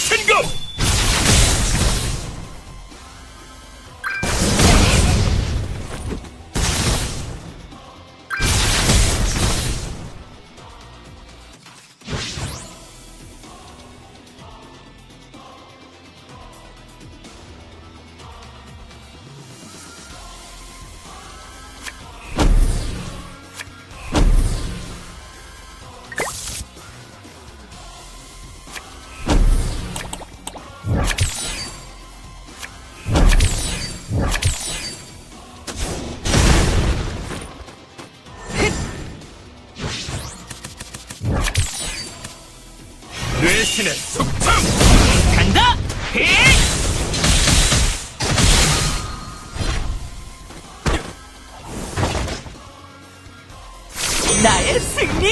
Christian go! 당신의 속성! 간다! 히 나의 승리!